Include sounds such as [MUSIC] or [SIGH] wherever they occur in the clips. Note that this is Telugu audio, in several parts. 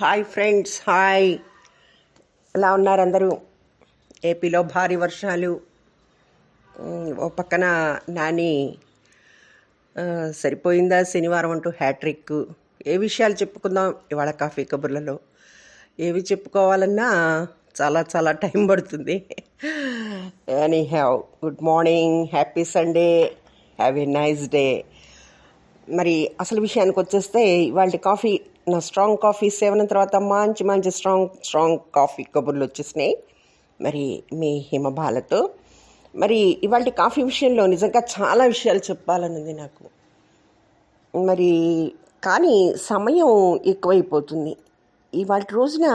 Hi friends hi. ఎలా ఉన్నారు అందరూ? ఏపీలో భారీ వర్షాలు. ఓ పక్కన నాని సరిపోయిందా శనివారం అంటూ హ్యాట్రిక్. ఏ విషయాలు చెప్పుకుందాం? ఇవాళ కాఫీ కబుర్లలో. ఏవి చెప్పుకోవాలన్నా చాలా చాలా టైం పడుతుంది. Any have good morning happy Sunday have a nice day మరి అసలు విషయానికి వచ్చేస్తే ఇవాళ కాఫీ నా స్ట్రాంగ్ కాఫీ సేవన తర్వాత మంచి మంచి స్ట్రాంగ్ స్ట్రాంగ్ కాఫీ కబుర్లు వచ్చేసినాయి. మరి మీ హిమబాలతో. మరి ఇవాళ కాఫీ విషయంలో నిజంగా చాలా విషయాలు చెప్పాలనుంది నాకు. మరి కానీ సమయం ఎక్కువైపోతుంది. ఇవాళ రోజున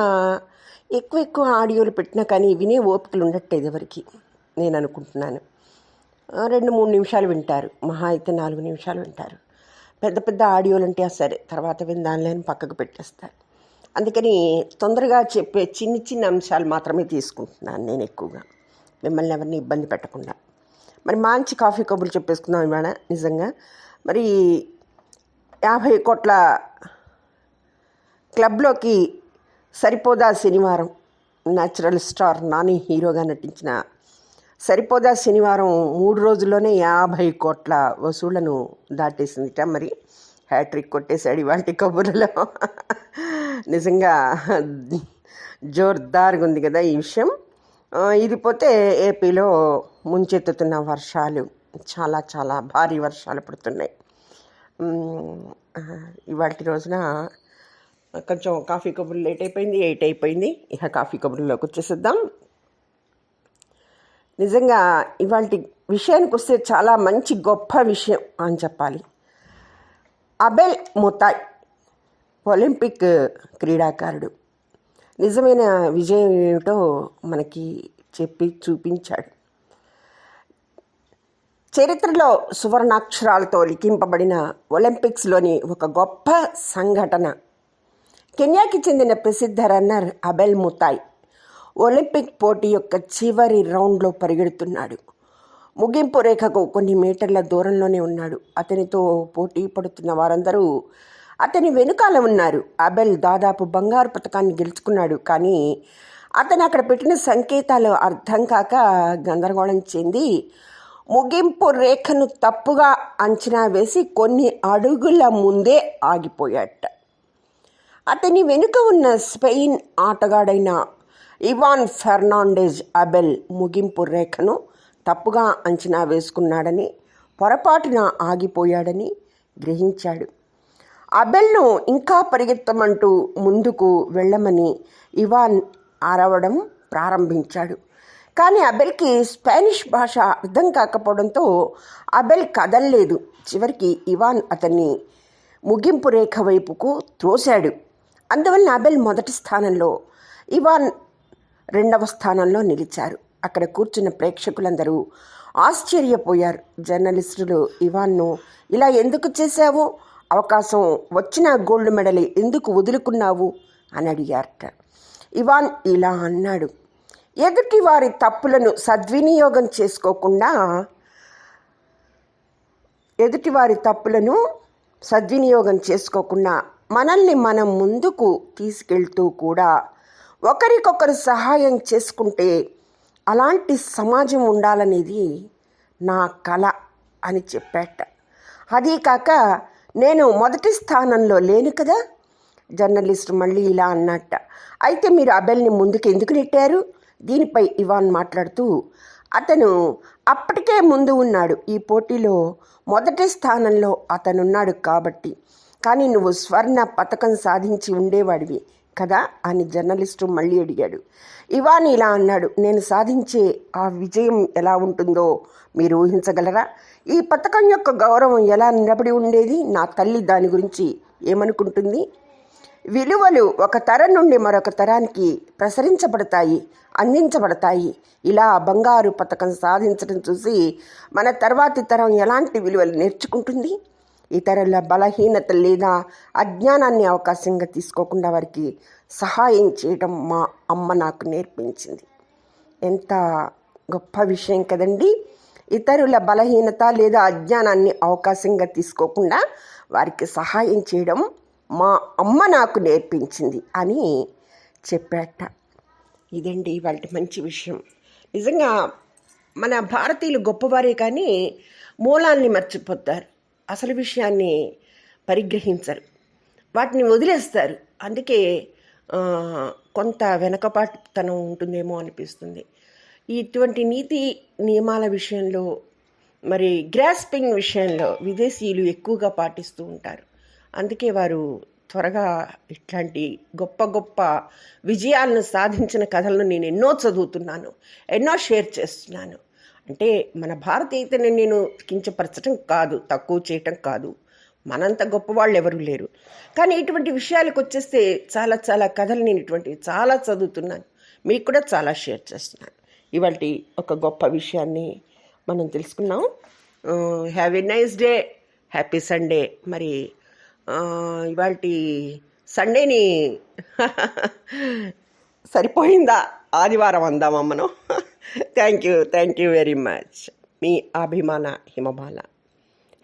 ఎక్కువ ఎక్కువ ఆడియోలు పెట్టినా కానీ వినే ఓపికలు ఉండట్లేదు ఎవరికి నేను అనుకుంటున్నాను. రెండు మూడు నిమిషాలు వింటారు. మహా అయితే నాలుగు నిమిషాలు వింటారు. పెద్ద పెద్ద ఆడియోలు అంటే సరే తర్వాత విందానులే అని పక్కకు పెట్టేస్తారు. అందుకని తొందరగా చెప్పే చిన్ని చిన్న అంశాలు మాత్రమే తీసుకుంటున్నాను నేను ఎక్కువగా. మిమ్మల్ని ఎవరిని ఇబ్బంది పెట్టకుండా. మరి మంచి కాఫీ కబుర్లు చెప్పేసుకుందాం ఇవాళ నిజంగా. మరి యాభై కోట్ల క్లబ్లోకి సరిపోదా శనివారం? న్యాచురల్ స్టార్ నాని హీరోగా నటించిన సరిపోదా శనివారం మూడు రోజుల్లోనే యాభై కోట్ల వసూళ్ళను దాటేసిందిట. మరి హ్యాట్రిక్ కొట్టేశాడు ఇవాంటి కబుర్లలో. నిజంగా జోర్దార్గా ఉంది కదా ఈ విషయం. ఇది పోతే ఏపీలో ముంచెత్తుతున్న వర్షాలు చాలా చాలా భారీ వర్షాలు పడుతున్నాయి. ఇవాటి రోజున కొంచెం కాఫీ కబుర్లు లేట్ అయిపోయింది ఎయిట్ అయిపోయింది. ఇక కాఫీ కబుర్లోకి వచ్చేసిద్దాం. నిజంగా ఇవాళ విషయానికి వస్తే చాలా మంచి గొప్ప విషయం అని చెప్పాలి. అబెల్ ముతాయ్ ఒలింపిక్ క్రీడాకారుడు. నిజమైన విజయం ఏమిటో మనకి చెప్పి చూపించాడు. చరిత్రలో సువర్ణాక్షరాలతో లిఖింపబడిన ఒలింపిక్స్లోని ఒక గొప్ప సంఘటన. కెన్యాకి చెందిన ప్రసిద్ధ రన్నర్ అబెల్ ముతాయ్ ఒలింపిక్ పోటీ యొక్క చివరి రౌండ్లో పరిగెడుతున్నాడు. ముగింపు రేఖకు కొన్ని మీటర్ల దూరంలోనే ఉన్నాడు. అతనితో పోటీ పడుతున్న వారందరూ అతని వెనుకాల ఉన్నారు. అబెల్ దాదాపు బంగారు పథకాన్ని గెలుచుకున్నాడు. కానీ అతను అక్కడ పెట్టిన సంకేతాలు అర్థం కాక గందరగోళం చెంది ముగింపు రేఖను తప్పుగా అంచనా వేసి కొన్ని అడుగుల ముందే ఆగిపోయాట అతని వెనుక ఉన్న స్పెయిన్ ఆటగాడైన ఇవాన్ ఫెర్నాండెజ్ అబెల్ ముగింపు రేఖను తప్పుగా అంచనా వేసుకున్నాడని పొరపాటున ఆగిపోయాడని గ్రహించాడు. అబెల్ను ఇంకా పరిగెత్తమంటూ ముందుకు వెళ్ళమని ఇవాన్ అరవడం ప్రారంభించాడు. కానీ అబెల్కి స్పానిష్ భాష అర్థం కాకపోవడంతో అబెల్ కదల్లేదు. చివరికి ఇవాన్ అతన్ని ముగింపు రేఖ వైపుకు త్రోశాడు అందువల్ల అబెల్ మొదటి స్థానంలో ఇవాన్ రెండవ స్థానంలో నిలిచారు. అక్కడ కూర్చున్న ప్రేక్షకులందరూ ఆశ్చర్యపోయారు. జర్నలిస్టులు ఇవాన్ను ఇలా ఎందుకు చేశావు? అవకాశం వచ్చిన గోల్డ్ మెడల్ ఎందుకు వదులుకున్నావు? అని అడిగారట. ఇవాన్ ఇలా అన్నాడు. ఎదుటి వారి తప్పులను సద్వినియోగం చేసుకోకుండా ఎదుటివారి తప్పులను సద్వినియోగం చేసుకోకుండా మనల్ని మనం ముందుకు తీసుకెళ్తూ కూడా ఒకరికొకరు సహాయం చేసుకుంటే అలాంటి సమాజం ఉండాలనేది నా కళ అని చెప్పాట. అదీ కాక నేను మొదటి స్థానంలో లేను కదా? జర్నలిస్ట్ మళ్ళీ ఇలా అన్నట్ట అయితే మీరు అబెల్ని ముందుకు ఎందుకు నెట్టారు? దీనిపై ఇవాన్ మాట్లాడుతూ అతను అప్పటికే ముందు ఉన్నాడు. ఈ పోటీలో మొదటి స్థానంలో అతనున్నాడు కాబట్టి. కానీ నువ్వు స్వర్ణ పథకం సాధించి ఉండేవాడివి. కదా? అని జర్నలిస్టు మళ్ళీ అడిగాడు. ఇవాన్ ఇలా అన్నాడు. నేను సాధించే ఆ విజయం ఎలా ఉంటుందో మీరు ఊహించగలరా? ఈ పథకం యొక్క గౌరవం ఎలా నిలబడి ఉండేది? నా తల్లి దాని గురించి ఏమనుకుంటుంది? విలువలు ఒక తరం నుండి మరొక తరానికి ప్రసరించబడతాయి అందించబడతాయి. ఇలా బంగారు పథకం సాధించడం చూసి మన తర్వాతి తరం ఎలాంటి విలువలు నేర్చుకుంటుంది? ఇతరుల బలహీనత లేదా అజ్ఞానాన్ని అవకాశంగా తీసుకోకుండా వారికి సహాయం చేయడం మా అమ్మ నాకు నేర్పించింది. ఎంత గొప్ప విషయం కదండి! ఇతరుల బలహీనత లేదా అజ్ఞానాన్ని అవకాశంగా తీసుకోకుండా వారికి సహాయం చేయడం మా అమ్మ నాకు నేర్పించింది అని చెప్పాట ఇదండి వాళ్ళ మంచి విషయం. నిజంగా మన భారతీయులు గొప్పవారే కానీ మూలాల్ని మర్చిపోతారు. అసలు విషయాన్ని పరిగ్రహించరు. వాటిని వదిలేస్తారు. అందుకే కొంత వెనకపాటుతనం ఉంటుందేమో అనిపిస్తుంది. ఇటువంటి నీతి నియమాల విషయంలో మరి గ్రాస్పింగ్ విషయంలో విదేశీయులు ఎక్కువగా పాటిస్తూ ఉంటారు. అందుకే వారు త్వరగా ఇట్లాంటి గొప్ప గొప్ప విజయాలను సాధించిన కథలను నేను ఎన్నో చదువుతున్నాను ఎన్నో షేర్ చేస్తున్నాను. అంటే మన భారతీయతని నేను కించపరచడం కాదు తక్కువ చేయటం కాదు. మనంత గొప్పవాళ్ళు ఎవరూ లేరు. కానీ ఇటువంటి విషయాలకు వచ్చేస్తే చాలా చాలా కథలు నేను ఇటువంటివి చాలా చదువుతున్నాను. మీకు కూడా చాలా షేర్ చేస్తున్నాను. ఇవాళ ఒక గొప్ప విషయాన్ని మనం తెలుసుకున్నాం have a nice day happy Sunday. మరి ఇవాళ సండేని [LAUGHS] సరిపోయిందా? ఆదివారం అందామా మనం? [LAUGHS] Thank you thank you very much మీ అభిమాన Himabala.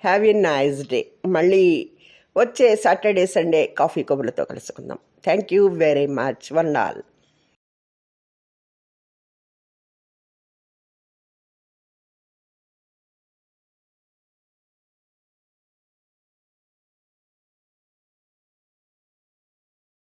Have a nice day మళ్ళీ వచ్చే సాటర్డే సండే కాఫీ కబుర్లతో కలుసుకుందాం. Thank you very much one all